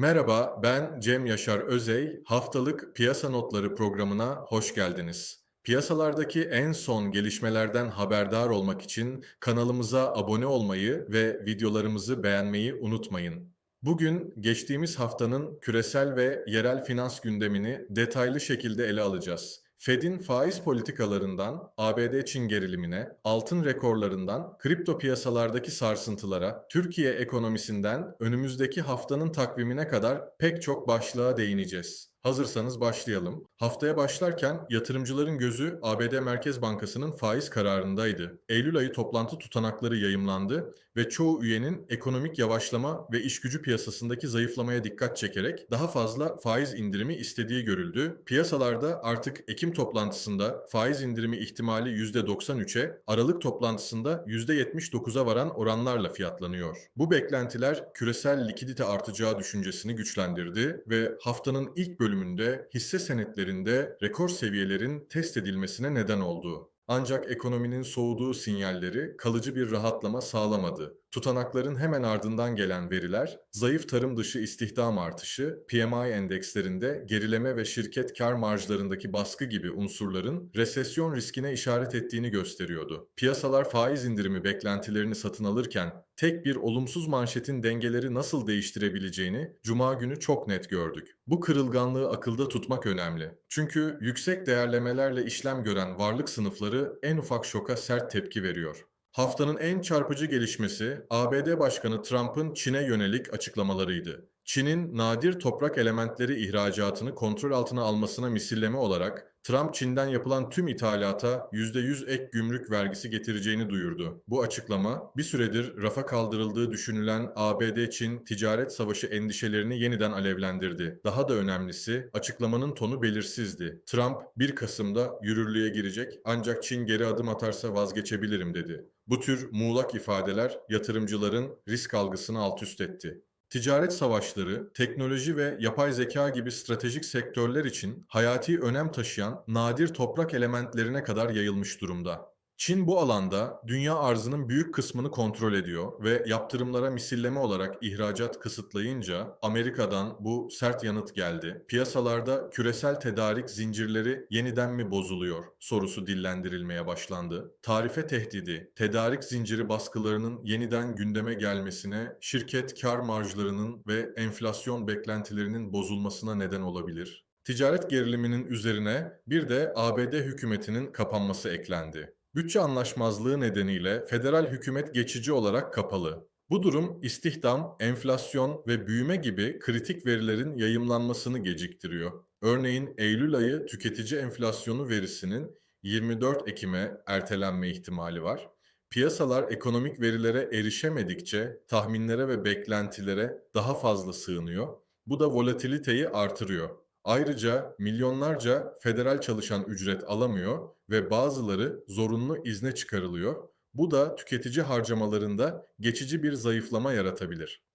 Merhaba, ben Cem Yaşar Özey. Haftalık Piyasa Notları programına hoş geldiniz. Piyasalardaki en son gelişmelerden haberdar olmak için kanalımıza abone olmayı ve videolarımızı beğenmeyi unutmayın. Bugün geçtiğimiz haftanın küresel ve yerel finans gündemini detaylı şekilde ele alacağız. Fed'in faiz politikalarından ABD-Çin gerilimine, altın rekorlarından kripto piyasalardaki sarsıntılara, Türkiye ekonomisinden önümüzdeki haftanın takvimine kadar pek çok başlığa değineceğiz. Hazırsanız başlayalım. Haftaya başlarken yatırımcıların gözü ABD Merkez Bankası'nın faiz kararındaydı. Eylül ayı toplantı tutanakları yayımlandı ve çoğu üyenin ekonomik yavaşlama ve işgücü piyasasındaki zayıflamaya dikkat çekerek daha fazla faiz indirimi istediği görüldü. Piyasalarda artık Ekim toplantısında faiz indirimi ihtimali %93'e, Aralık toplantısında %79'a varan oranlarla fiyatlanıyor. Bu beklentiler küresel likidite artacağı düşüncesini güçlendirdi ve haftanın ilk bölümünde hisse senetlerinde rekor seviyelerin test edilmesine neden oldu. Ancak ekonominin soğuduğu sinyalleri kalıcı bir rahatlama sağlamadı. Tutanakların hemen ardından gelen veriler, zayıf tarım dışı istihdam artışı, PMI endekslerinde gerileme ve şirket kar marjlarındaki baskı gibi unsurların resesyon riskine işaret ettiğini gösteriyordu. Piyasalar faiz indirimi beklentilerini satın alırken tek bir olumsuz manşetin dengeleri nasıl değiştirebileceğini cuma günü çok net gördük. Bu kırılganlığı akılda tutmak önemli. Çünkü yüksek değerlemelerle işlem gören varlık sınıfları en ufak şoka sert tepki veriyor. Haftanın en çarpıcı gelişmesi ABD Başkanı Trump'ın Çin'e yönelik açıklamalarıydı. Çin'in nadir toprak elementleri ihracatını kontrol altına almasına misilleme olarak Trump Çin'den yapılan tüm ithalata %100 ek gümrük vergisi getireceğini duyurdu. Bu açıklama bir süredir rafa kaldırıldığı düşünülen ABD-Çin ticaret savaşı endişelerini yeniden alevlendirdi. Daha da önemlisi açıklamanın tonu belirsizdi. Trump 1 Kasım'da yürürlüğe girecek ancak Çin geri adım atarsa vazgeçebilirim dedi. Bu tür muğlak ifadeler yatırımcıların risk algısını alt üst etti. Ticaret savaşları, teknoloji ve yapay zeka gibi stratejik sektörler için hayati önem taşıyan nadir toprak elementlerine kadar yayılmış durumda. Çin bu alanda dünya arzının büyük kısmını kontrol ediyor ve yaptırımlara misilleme olarak ihracat kısıtlayınca Amerika'dan bu sert yanıt geldi. Piyasalarda küresel tedarik zincirleri yeniden mi bozuluyor sorusu dillendirilmeye başlandı. Tarife tehdidi, tedarik zinciri baskılarının yeniden gündeme gelmesine, şirket kar marjlarının ve enflasyon beklentilerinin bozulmasına neden olabilir. Ticaret geriliminin üzerine bir de ABD hükümetinin kapanması eklendi. Bütçe anlaşmazlığı nedeniyle federal hükümet geçici olarak kapalı. Bu durum istihdam, enflasyon ve büyüme gibi kritik verilerin yayımlanmasını geciktiriyor. Örneğin Eylül ayı tüketici enflasyonu verisinin 24 Ekim'e ertelenme ihtimali var. Piyasalar ekonomik verilere erişemedikçe tahminlere ve beklentilere daha fazla sığınıyor. Bu da volatiliteyi artırıyor. Ayrıca milyonlarca federal çalışan ücret alamıyor ve bazıları zorunlu izne çıkarılıyor. Bu da tüketici harcamalarında geçici bir zayıflama yaratabilir.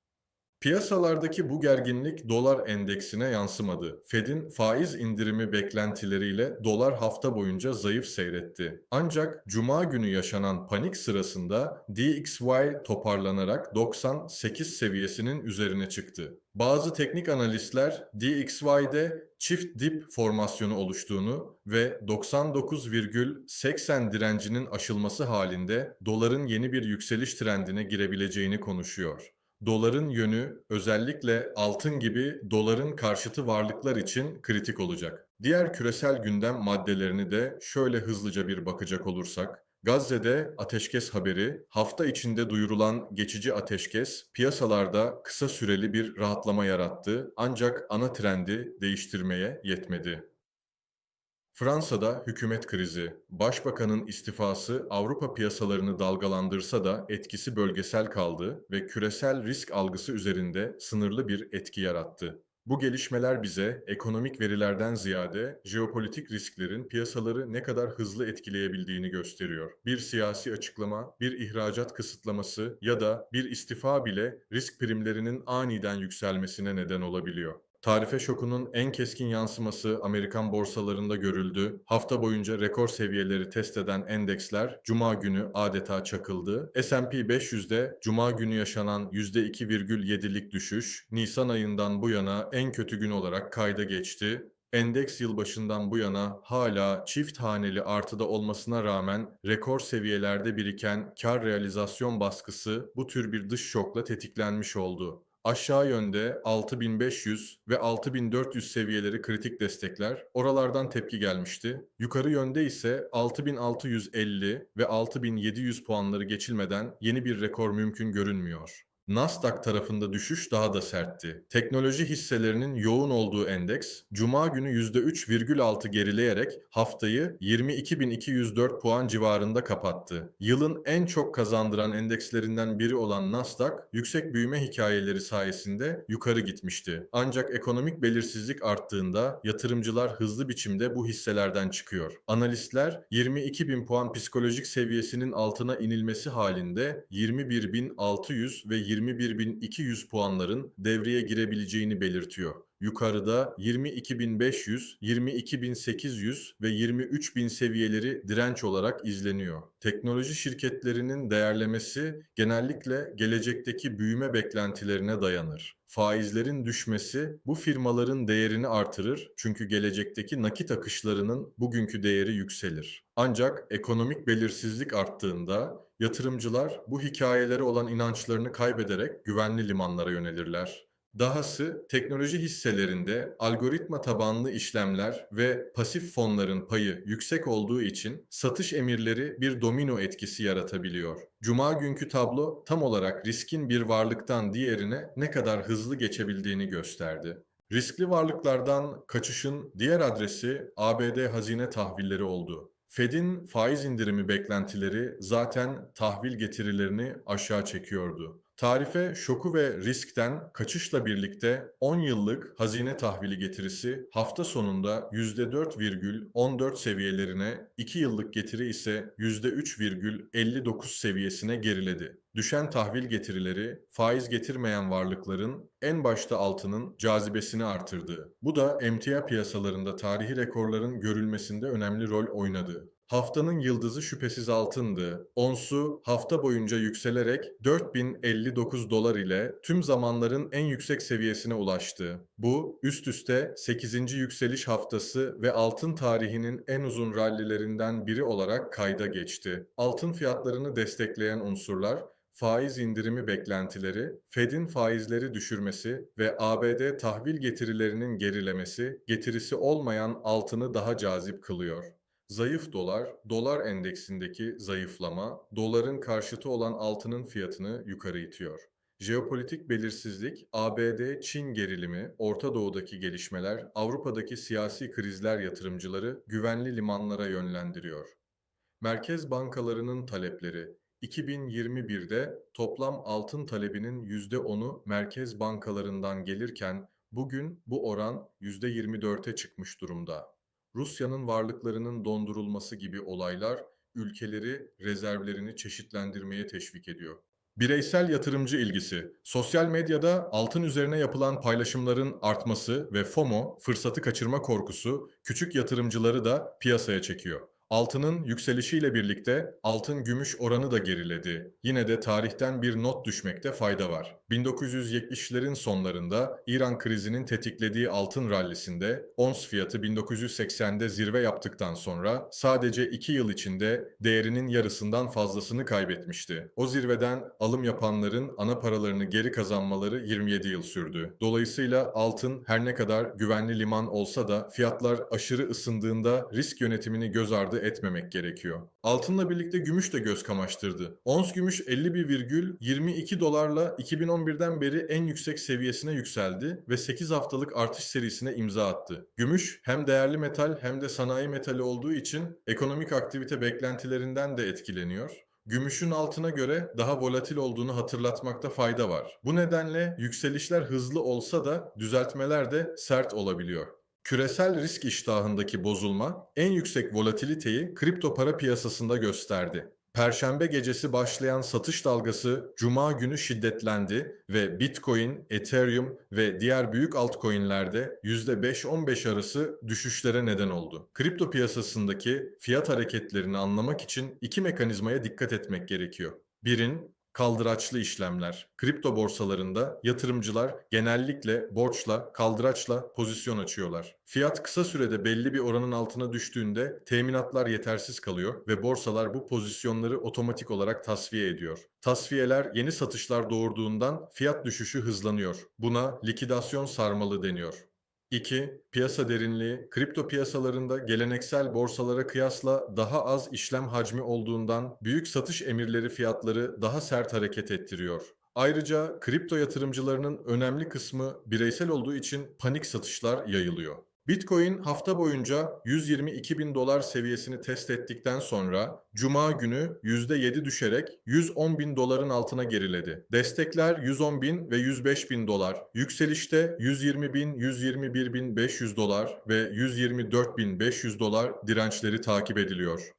Piyasalardaki bu gerginlik dolar endeksine yansımadı. Fed'in faiz indirimi beklentileriyle dolar hafta boyunca zayıf seyretti. Ancak cuma günü yaşanan panik sırasında DXY toparlanarak 98 seviyesinin üzerine çıktı. Bazı teknik analistler DXY'de çift dip formasyonu oluştuğunu ve 99,80 direncinin aşılması halinde doların yeni bir yükseliş trendine girebileceğini konuşuyor. Doların yönü özellikle altın gibi doların karşıtı varlıklar için kritik olacak. Diğer küresel gündem maddelerini de şöyle hızlıca bir bakacak olursak, Gazze'de ateşkes haberi, hafta içinde duyurulan geçici ateşkes piyasalarda kısa süreli bir rahatlama yarattı ancak ana trendi değiştirmeye yetmedi. Fransa'da hükümet krizi, başbakanın istifası Avrupa piyasalarını dalgalandırsa da etkisi bölgesel kaldı ve küresel risk algısı üzerinde sınırlı bir etki yarattı. Bu gelişmeler bize ekonomik verilerden ziyade jeopolitik risklerin piyasaları ne kadar hızlı etkileyebildiğini gösteriyor. Bir siyasi açıklama, bir ihracat kısıtlaması ya da bir istifa bile risk primlerinin aniden yükselmesine neden olabiliyor. Tarife şokunun en keskin yansıması Amerikan borsalarında görüldü. Hafta boyunca rekor seviyeleri test eden endeksler cuma günü adeta çakıldı. S&P 500'de cuma günü yaşanan %2,7'lik düşüş Nisan ayından bu yana en kötü gün olarak kayda geçti. Endeks yılbaşından bu yana hala çift haneli artıda olmasına rağmen rekor seviyelerde biriken kar realizasyon baskısı bu tür bir dış şokla tetiklenmiş oldu. Aşağı yönde 6500 ve 6400 seviyeleri kritik destekler. Oralardan tepki gelmişti. Yukarı yönde ise 6650 ve 6700 puanları geçilmeden yeni bir rekor mümkün görünmüyor. Nasdaq tarafında düşüş daha da sertti. Teknoloji hisselerinin yoğun olduğu endeks, Cuma günü %3,6 gerileyerek haftayı 22.204 puan civarında kapattı. Yılın en çok kazandıran endekslerinden biri olan Nasdaq, yüksek büyüme hikayeleri sayesinde yukarı gitmişti. Ancak ekonomik belirsizlik arttığında yatırımcılar hızlı biçimde bu hisselerden çıkıyor. Analistler 22.000 puan psikolojik seviyesinin altına inilmesi halinde 21.600 ve 21.200 puanların devreye girebileceğini belirtiyor. Yukarıda 22.500, 22.800 ve 23.000 seviyeleri direnç olarak izleniyor. Teknoloji şirketlerinin değerlemesi genellikle gelecekteki büyüme beklentilerine dayanır. Faizlerin düşmesi bu firmaların değerini artırır çünkü gelecekteki nakit akışlarının bugünkü değeri yükselir. Ancak ekonomik belirsizlik arttığında yatırımcılar bu hikayelere olan inançlarını kaybederek güvenli limanlara yönelirler. Dahası teknoloji hisselerinde algoritma tabanlı işlemler ve pasif fonların payı yüksek olduğu için satış emirleri bir domino etkisi yaratabiliyor. Cuma günkü tablo tam olarak riskin bir varlıktan diğerine ne kadar hızlı geçebildiğini gösterdi. Riskli varlıklardan kaçışın diğer adresi ABD hazine tahvilleri oldu. Fed'in faiz indirimi beklentileri zaten tahvil getirilerini aşağı çekiyordu. Tarife şoku ve riskten kaçışla birlikte 10 yıllık hazine tahvili getirisi hafta sonunda %4,14 seviyelerine, 2 yıllık getiri ise %3,59 seviyesine geriledi. Düşen tahvil getirileri faiz getirmeyen varlıkların en başta altının cazibesini artırdı. Bu da emtia piyasalarında tarihi rekorların görülmesinde önemli rol oynadı. Haftanın yıldızı şüphesiz altındı. Onsu hafta boyunca yükselerek 4059 dolar ile tüm zamanların en yüksek seviyesine ulaştı. Bu üst üste 8. yükseliş haftası ve altın tarihinin en uzun rallilerinden biri olarak kayda geçti. Altın fiyatlarını destekleyen unsurlar faiz indirimi beklentileri, Fed'in faizleri düşürmesi ve ABD tahvil getirilerinin gerilemesi getirisi olmayan altını daha cazip kılıyor. Zayıf dolar, dolar endeksindeki zayıflama, doların karşıtı olan altının fiyatını yukarı itiyor. Jeopolitik belirsizlik, ABD-Çin gerilimi, Orta Doğu'daki gelişmeler, Avrupa'daki siyasi krizler yatırımcıları güvenli limanlara yönlendiriyor. Merkez bankalarının talepleri 2021'de toplam altın talebinin %10'u merkez bankalarından gelirken bugün bu oran %24'e çıkmış durumda. Rusya'nın varlıklarının dondurulması gibi olaylar ülkeleri rezervlerini çeşitlendirmeye teşvik ediyor. Bireysel yatırımcı ilgisi. Sosyal medyada altın üzerine yapılan paylaşımların artması ve FOMO, fırsatı kaçırma korkusu küçük yatırımcıları da piyasaya çekiyor. Altının yükselişiyle birlikte altın gümüş oranı da geriledi. Yine de tarihten bir not düşmekte fayda var. 1970'lerin sonlarında İran krizinin tetiklediği altın rallisinde ons fiyatı 1980'de zirve yaptıktan sonra sadece 2 yıl içinde değerinin yarısından fazlasını kaybetmişti. O zirveden alım yapanların ana paralarını geri kazanmaları 27 yıl sürdü. Dolayısıyla altın her ne kadar güvenli liman olsa da fiyatlar aşırı ısındığında risk yönetimini göz ardı etmemek gerekiyor. Altınla birlikte gümüş de göz kamaştırdı. Ons gümüş 51,22 dolarla 2011'den beri en yüksek seviyesine yükseldi ve 8 haftalık artış serisine imza attı. Gümüş hem değerli metal hem de sanayi metali olduğu için ekonomik aktivite beklentilerinden de etkileniyor. Gümüşün altına göre daha volatil olduğunu hatırlatmakta fayda var. Bu nedenle yükselişler hızlı olsa da düzeltmeler de sert olabiliyor. Küresel risk iştahındaki bozulma en yüksek volatiliteyi kripto para piyasasında gösterdi. Perşembe gecesi başlayan satış dalgası cuma günü şiddetlendi ve Bitcoin, Ethereum ve diğer büyük altcoin'lerde %5-15 arası düşüşlere neden oldu. Kripto piyasasındaki fiyat hareketlerini anlamak için iki mekanizmaya dikkat etmek gerekiyor. Birin kaldıraçlı işlemler. Kripto borsalarında yatırımcılar genellikle borçla, kaldıraçla pozisyon açıyorlar. Fiyat kısa sürede belli bir oranın altına düştüğünde teminatlar yetersiz kalıyor ve borsalar bu pozisyonları otomatik olarak tasfiye ediyor. Tasfiyeler yeni satışlar doğurduğundan fiyat düşüşü hızlanıyor. Buna likidasyon sarmalı deniyor. 2. Piyasa derinliği. Kripto piyasalarında geleneksel borsalara kıyasla daha az işlem hacmi olduğundan büyük satış emirleri fiyatları daha sert hareket ettiriyor. Ayrıca kripto yatırımcılarının önemli kısmı bireysel olduğu için panik satışlar yayılıyor. Bitcoin hafta boyunca 122 bin dolar seviyesini test ettikten sonra Cuma günü %7 düşerek 110 bin doların altına geriledi. Destekler 110 bin ve 105 bin dolar. Yükselişte 120 bin, 121 bin 500 dolar ve 124 bin 500 dolar dirençleri takip ediliyor.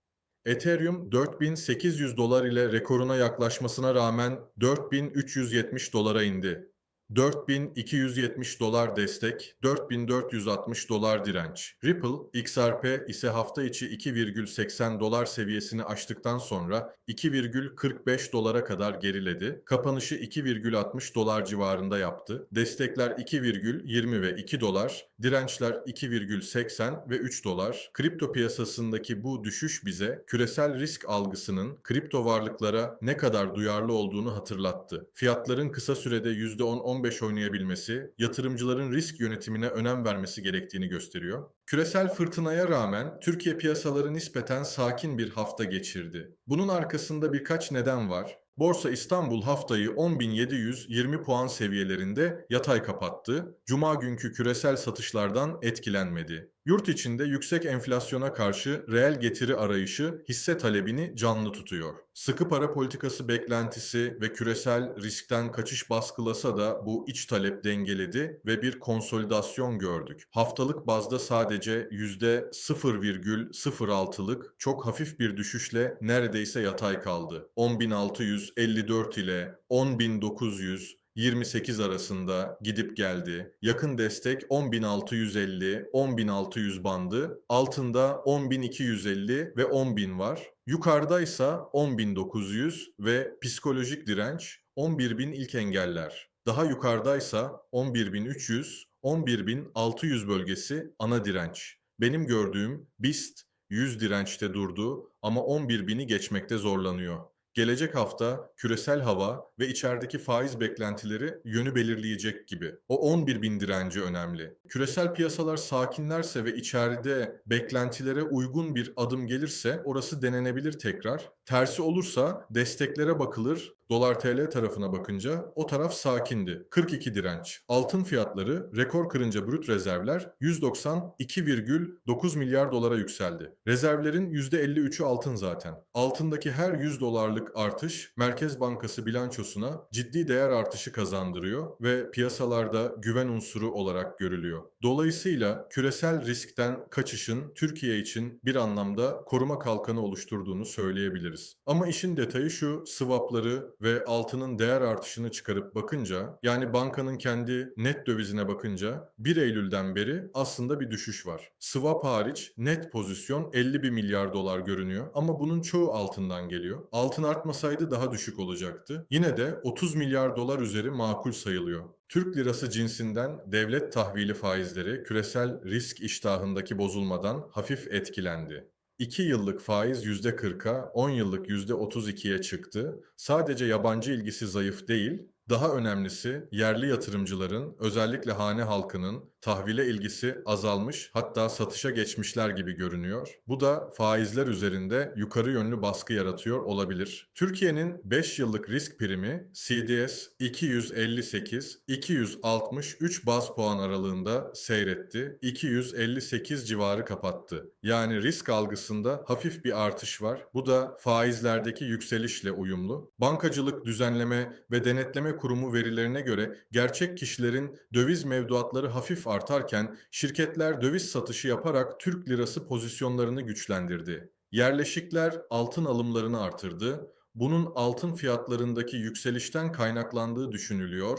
Ethereum 4800 dolar ile rekoruna yaklaşmasına rağmen 4370 dolara indi. 4270 dolar destek, 4460 dolar direnç. Ripple, XRP ise hafta içi 2,80 dolar seviyesini aştıktan sonra 2,45 dolara kadar geriledi. Kapanışı 2,60 dolar civarında yaptı. Destekler 2,20 ve 2 dolar, dirençler 2,80 ve 3 dolar. Kripto piyasasındaki bu düşüş bize küresel risk algısının kripto varlıklara ne kadar duyarlı olduğunu hatırlattı. Fiyatların kısa sürede %10-15 oynayabilmesi, yatırımcıların risk yönetimine önem vermesi gerektiğini gösteriyor. Küresel fırtınaya rağmen Türkiye piyasaları nispeten sakin bir hafta geçirdi. Bunun arkasında birkaç neden var. Borsa İstanbul haftayı 10.720 puan seviyelerinde yatay kapattı. Cuma günkü küresel satışlardan etkilenmedi. Yurt içinde yüksek enflasyona karşı reel getiri arayışı hisse talebini canlı tutuyor. Sıkı para politikası beklentisi ve küresel riskten kaçış baskılasa da bu iç talep dengeledi ve bir konsolidasyon gördük. Haftalık bazda sadece %0,06'lık çok hafif bir düşüşle neredeyse yatay kaldı. 10.654 ile 10.900 28 arasında gidip geldi. Yakın destek 10.650, 10.600 bandı. Altında 10.250 ve 10.000 var. Yukarıdaysa 10.900 ve psikolojik direnç 11.000 ilk engeller. Daha yukarıdaysa 11.300, 11.600 bölgesi ana direnç. Benim gördüğüm BIST 100 dirençte durdu ama 11.000'i geçmekte zorlanıyor. Gelecek hafta küresel hava ve içerideki faiz beklentileri yönü belirleyecek gibi. O 11 bin direnci önemli. Küresel piyasalar sakinlerse ve içeride beklentilere uygun bir adım gelirse orası denenebilir tekrar. Tersi olursa desteklere bakılır, Dolar TL tarafına bakınca o taraf sakindi. 42 direnç. Altın fiyatları rekor kırınca brüt rezervler 192,9 milyar dolara yükseldi. Rezervlerin %53'ü altın zaten. Altındaki her 100 dolarlık artış Merkez Bankası bilançosuna ciddi değer artışı kazandırıyor ve piyasalarda güven unsuru olarak görülüyor. Dolayısıyla küresel riskten kaçışın Türkiye için bir anlamda koruma kalkanı oluşturduğunu söyleyebiliriz. Ama işin detayı şu swapları ve altının değer artışını çıkarıp bakınca yani bankanın kendi net dövizine bakınca 1 Eylül'den beri aslında bir düşüş var. Swap hariç net pozisyon 51 milyar dolar görünüyor ama bunun çoğu altından geliyor. Altın artmasaydı daha düşük olacaktı. Yine de 30 milyar dolar üzeri makul sayılıyor. Türk lirası cinsinden devlet tahvili faizleri küresel risk iştahındaki bozulmadan hafif etkilendi. 2 yıllık faiz %40'a, 10 yıllık %32'ye çıktı. Sadece yabancı ilgisi zayıf değil, daha önemlisi yerli yatırımcıların özellikle hane halkının tahvile ilgisi azalmış hatta satışa geçmişler gibi görünüyor. Bu da faizler üzerinde yukarı yönlü baskı yaratıyor olabilir. Türkiye'nin 5 yıllık risk primi CDS 258 263 baz puan aralığında seyretti. 258 civarı kapattı. Yani risk algısında hafif bir artış var. Bu da faizlerdeki yükselişle uyumlu. Bankacılık düzenleme ve denetleme kurumu verilerine göre gerçek kişilerin döviz mevduatları hafif artarken şirketler döviz satışı yaparak Türk lirası pozisyonlarını güçlendirdi. Yerleşikler altın alımlarını artırdı. Bunun altın fiyatlarındaki yükselişten kaynaklandığı düşünülüyor.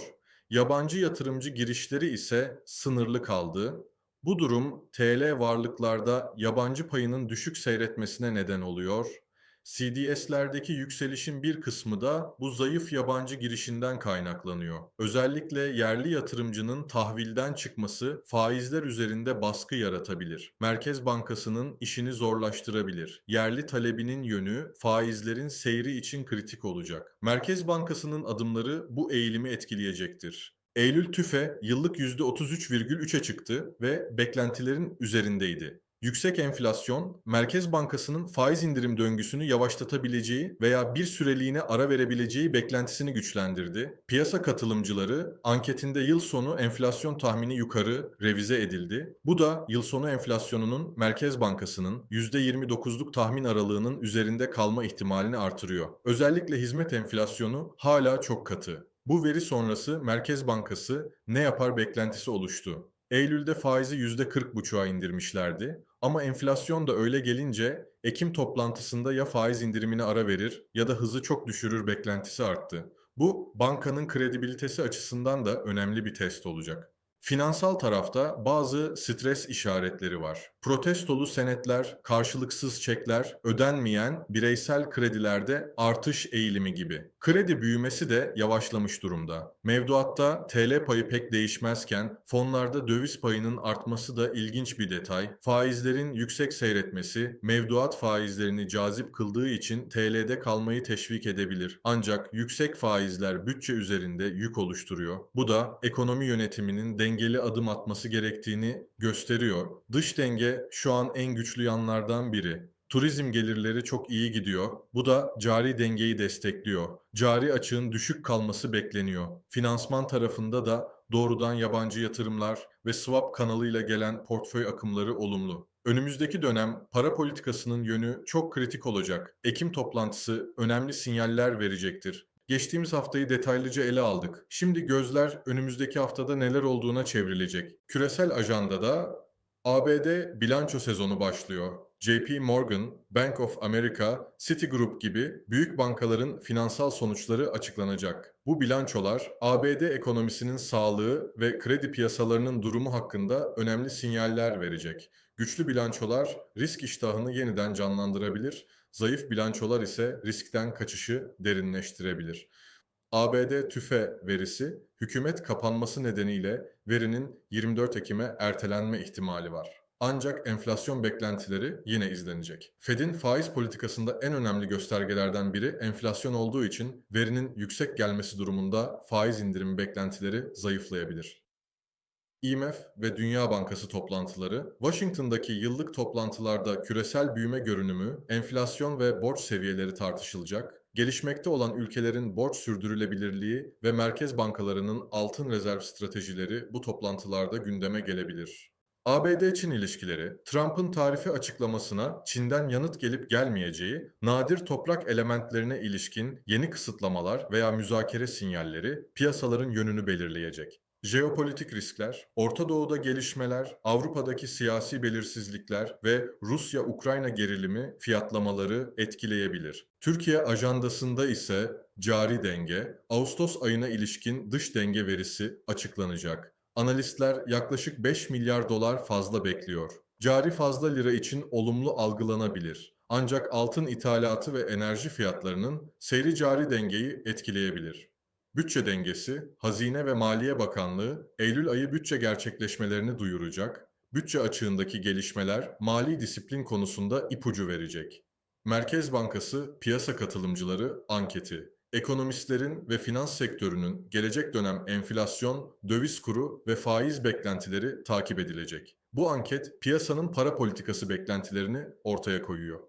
Yabancı yatırımcı girişleri ise sınırlı kaldı. Bu durum TL varlıklarda yabancı payının düşük seyretmesine neden oluyor. CDS'lerdeki yükselişin bir kısmı da bu zayıf yabancı girişinden kaynaklanıyor. Özellikle yerli yatırımcının tahvilden çıkması faizler üzerinde baskı yaratabilir. Merkez Bankası'nın işini zorlaştırabilir. Yerli talebinin yönü faizlerin seyri için kritik olacak. Merkez Bankası'nın adımları bu eğilimi etkileyecektir. Eylül tüfe yıllık %33,3'e çıktı ve beklentilerin üzerindeydi. Yüksek enflasyon, Merkez Bankası'nın faiz indirim döngüsünü yavaşlatabileceği veya bir süreliğine ara verebileceği beklentisini güçlendirdi. Piyasa katılımcıları anketinde yıl sonu enflasyon tahmini yukarı revize edildi. Bu da yıl sonu enflasyonunun Merkez Bankası'nın %29'luk tahmin aralığının üzerinde kalma ihtimalini artırıyor. Özellikle hizmet enflasyonu hala çok katı. Bu veri sonrası Merkez Bankası ne yapar beklentisi oluştu. Eylül'de faizi %40,5'a indirmişlerdi ama enflasyon da öyle gelince Ekim toplantısında ya faiz indirimine ara verir ya da hızı çok düşürür beklentisi arttı. Bu bankanın kredibilitesi açısından da önemli bir test olacak. Finansal tarafta bazı stres işaretleri var. Protestolu senetler, karşılıksız çekler, ödenmeyen bireysel kredilerde artış eğilimi gibi. Kredi büyümesi de yavaşlamış durumda. Mevduatta TL payı pek değişmezken fonlarda döviz payının artması da ilginç bir detay. Faizlerin yüksek seyretmesi mevduat faizlerini cazip kıldığı için TL'de kalmayı teşvik edebilir. Ancak yüksek faizler bütçe üzerinde yük oluşturuyor. Bu da ekonomi yönetiminin dengeli adım atması gerektiğini gösteriyor. Dış denge şu an en güçlü yanlardan biri. Turizm gelirleri çok iyi gidiyor. Bu da cari dengeyi destekliyor. Cari açığın düşük kalması bekleniyor. Finansman tarafında da doğrudan yabancı yatırımlar ve swap kanalıyla gelen portföy akımları olumlu. Önümüzdeki dönem para politikasının yönü çok kritik olacak. Ekim toplantısı önemli sinyaller verecektir. Geçtiğimiz haftayı detaylıca ele aldık. Şimdi gözler önümüzdeki haftada neler olduğuna çevrilecek. Küresel ajandada ABD bilanço sezonu başlıyor. JP Morgan, Bank of America, Citigroup gibi büyük bankaların finansal sonuçları açıklanacak. Bu bilançolar ABD ekonomisinin sağlığı ve kredi piyasalarının durumu hakkında önemli sinyaller verecek. Güçlü bilançolar risk iştahını yeniden canlandırabilir, zayıf bilançolar ise riskten kaçışı derinleştirebilir. ABD tüfe verisi hükümet kapanması nedeniyle verinin 24 Ekim'e ertelenme ihtimali var. Ancak enflasyon beklentileri yine izlenecek. Fed'in faiz politikasında en önemli göstergelerden biri enflasyon olduğu için verinin yüksek gelmesi durumunda faiz indirimi beklentileri zayıflayabilir. IMF ve Dünya Bankası toplantıları, Washington'daki yıllık toplantılarda küresel büyüme görünümü, enflasyon ve borç seviyeleri tartışılacak, gelişmekte olan ülkelerin borç sürdürülebilirliği ve merkez bankalarının altın rezerv stratejileri bu toplantılarda gündeme gelebilir. ABD-Çin ilişkileri, Trump'ın tarifi açıklamasına Çin'den yanıt gelip gelmeyeceği, nadir toprak elementlerine ilişkin yeni kısıtlamalar veya müzakere sinyalleri piyasaların yönünü belirleyecek. Jeopolitik riskler, Orta Doğu'da gelişmeler, Avrupa'daki siyasi belirsizlikler ve Rusya-Ukrayna gerilimi fiyatlamaları etkileyebilir. Türkiye ajandasında ise cari denge, Ağustos ayına ilişkin dış denge verisi açıklanacak. Analistler yaklaşık 5 milyar dolar fazla bekliyor. Cari fazla lira için olumlu algılanabilir. Ancak altın ithalatı ve enerji fiyatlarının seyri cari dengeyi etkileyebilir. Bütçe dengesi, Hazine ve Maliye Bakanlığı Eylül ayı bütçe gerçekleşmelerini duyuracak. Bütçe açığındaki gelişmeler mali disiplin konusunda ipucu verecek. Merkez Bankası piyasa katılımcıları anketi Ekonomistlerin ve finans sektörünün gelecek dönem enflasyon, döviz kuru ve faiz beklentileri takip edilecek. Bu anket piyasanın para politikası beklentilerini ortaya koyuyor.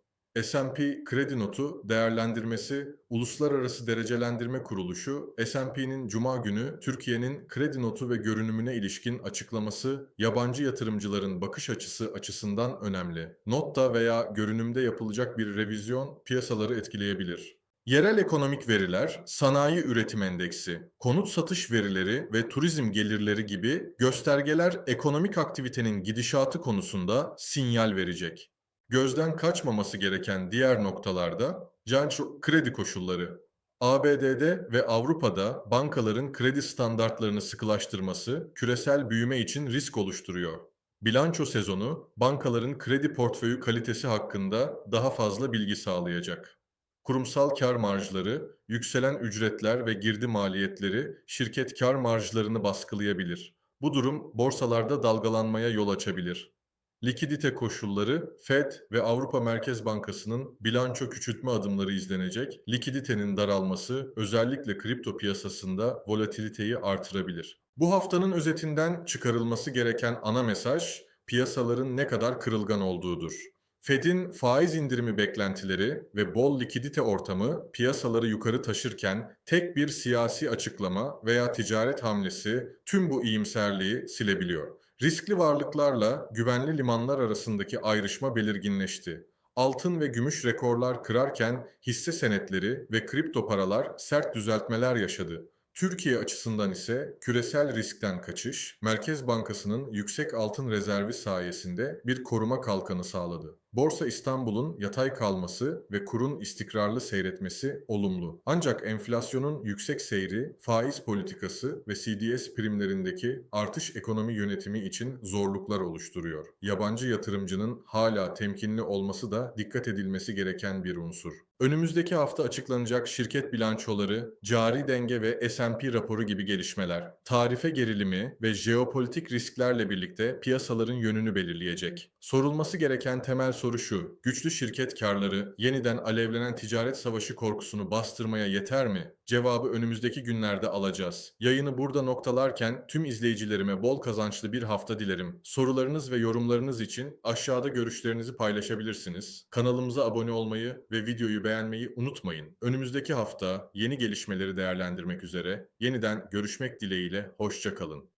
S&P kredi notu değerlendirmesi Uluslararası Derecelendirme Kuruluşu S&P'nin cuma günü Türkiye'nin kredi notu ve görünümüne ilişkin açıklaması yabancı yatırımcıların bakış açısı açısından önemli. Notta veya görünümde yapılacak bir revizyon piyasaları etkileyebilir. Yerel ekonomik veriler, sanayi üretim endeksi, konut satış verileri ve turizm gelirleri gibi göstergeler ekonomik aktivitenin gidişatı konusunda sinyal verecek. Gözden kaçmaması gereken diğer noktalarda can kredi koşulları. ABD'de ve Avrupa'da bankaların kredi standartlarını sıkılaştırması küresel büyüme için risk oluşturuyor. Bilanço sezonu bankaların kredi portföyü kalitesi hakkında daha fazla bilgi sağlayacak. Kurumsal kar marjları, yükselen ücretler ve girdi maliyetleri şirket kar marjlarını baskılayabilir. Bu durum borsalarda dalgalanmaya yol açabilir. Likidite koşulları, Fed ve Avrupa Merkez Bankası'nın bilanço küçültme adımları izlenecek. Likiditenin daralması özellikle kripto piyasasında volatiliteyi artırabilir. Bu haftanın özetinden çıkarılması gereken ana mesaj piyasaların ne kadar kırılgan olduğudur. Fed'in faiz indirimi beklentileri ve bol likidite ortamı piyasaları yukarı taşırken tek bir siyasi açıklama veya ticaret hamlesi tüm bu iyimserliği silebiliyor. Riskli varlıklarla güvenli limanlar arasındaki ayrışma belirginleşti. Altın ve gümüş rekorlar kırarken hisse senetleri ve kripto paralar sert düzeltmeler yaşadı. Türkiye açısından ise küresel riskten kaçış, Merkez Bankası'nın yüksek altın rezervi sayesinde bir koruma kalkanı sağladı. Borsa İstanbul'un yatay kalması ve kurun istikrarlı seyretmesi olumlu. Ancak enflasyonun yüksek seyri, faiz politikası ve CDS primlerindeki artış ekonomi yönetimi için zorluklar oluşturuyor. Yabancı yatırımcının hala temkinli olması da dikkat edilmesi gereken bir unsur. Önümüzdeki hafta açıklanacak şirket bilançoları, cari denge ve S&P raporu gibi gelişmeler, tarife gerilimi ve jeopolitik risklerle birlikte piyasaların yönünü belirleyecek. Sorulması gereken temel soru şu, güçlü şirket karları yeniden alevlenen ticaret savaşı korkusunu bastırmaya yeter mi? Cevabı önümüzdeki günlerde alacağız. Yayını burada noktalarken tüm izleyicilerime bol kazançlı bir hafta dilerim. Sorularınız ve yorumlarınız için aşağıda görüşlerinizi paylaşabilirsiniz. Kanalımıza abone olmayı ve videoyu beğenmeyi unutmayın. Önümüzdeki hafta yeni gelişmeleri değerlendirmek üzere yeniden görüşmek dileğiyle hoşçakalın.